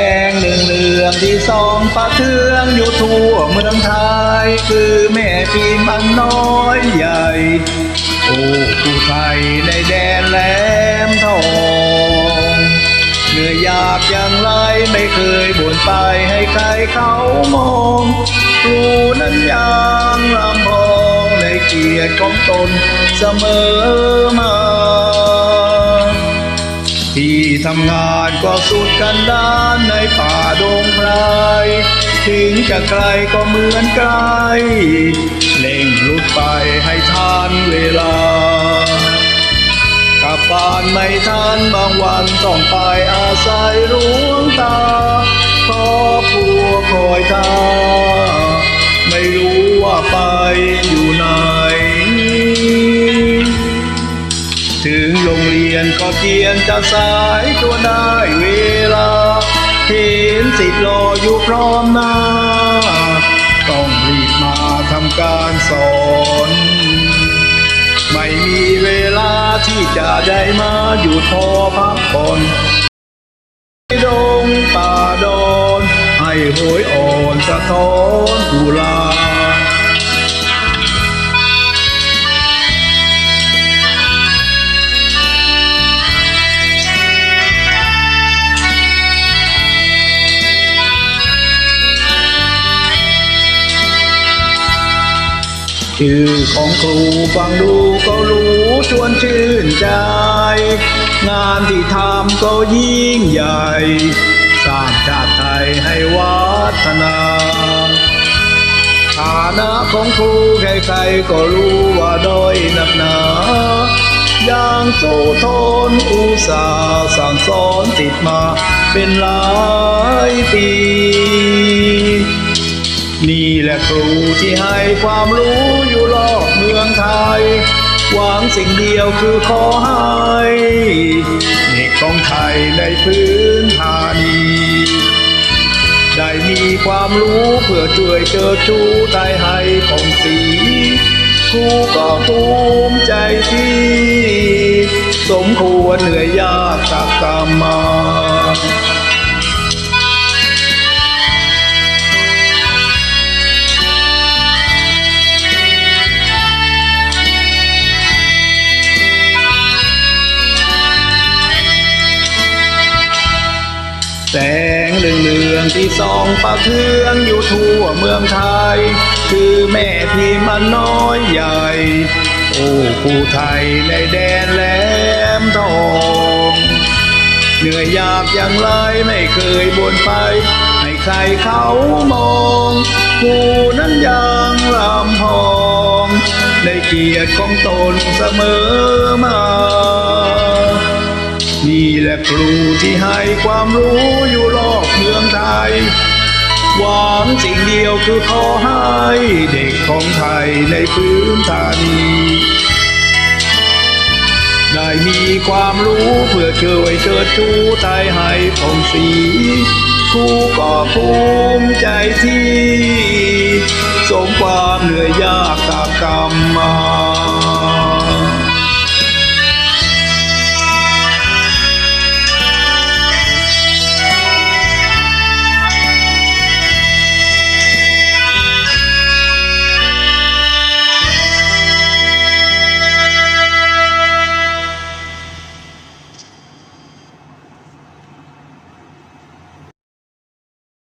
แสงเหลืองเหลืองที่สองปะเทืองอยู่ทั่วเมืองไทย คือแม่พิมพ์อันน้อยใหญ่ โอ้ผู้ไทยในแดนแหลมทองเหนื่อยยากอย่างไรไม่เคยบ่นไปให้ใครเขามองครูนั้นยังลำพองในเกียรติของตนเสมอมา ที่ทำงาน ก็สุดกันดานในป่าดงไพรถึงจะไกลก็เหมือนไกลเล่งรุดไปให้ทันเวลากับบ้านไม่ทันบางวันต้องไปอาศัยหลวงตาครอผัวคอยตา เกียนจะสายตัวได้เวลาเห็นสิทธิ์รออยู่พร้อมหน้า ต้องรีบมาทำการสอน ไม่มีเวลาที่จะได้มาหยุดพอพักผ่อนดงป่าดอน ให้โหยอ่อนสะท้อนกุลา ชื่อของครูฟังดูก็รู้ชวนชื่นใจ งานที่ทำก็ยิ่งใหญ่ สร้างชาติไทยให้วัฒนาฐานะของครูใครๆก็รู้ว่าด้อยหนักหนาอย่างสู้ทนอุตสาห์สั่งสอนติดมาเป็นหลายปี นี่แหละครูที่ให้ความรู้อยู่รอบเมืองไทย หวังสิ่งเดียวคือขอให้เด็กของไทยในพื้นฐานีได้มีความรู้เพื่อช่วยเชิดชูไทยให้ของสีครูก็ภูมิใจที่ สมควรเหนื่อยยากจากกรรมมา แสงเหลืองๆที่ส่องประเทืองอยู่ทั่วเมืองไทย คือแม่ที่มันน้อยใหญ่ โอ้ผู้ไทยในแดนแหลมทองเหนื่อยยากอย่างไรไม่เคยบ่นไปให้ใครเขามองผู้นั้นยังลำพองในเกียรติของตนเสมอมา นี่แหละครูที่ให้ความรู้อยู่รอบเมืองไทย หวังสิ่งเดียวคือขอให้เด็กของไทยในพื้นฐานีได้มีความรู้เพื่อช่วยเชิดชูไทยให้ผ่องสีครูก็ภูมิใจที่ สมความเหนื่อยยากตากรรมมา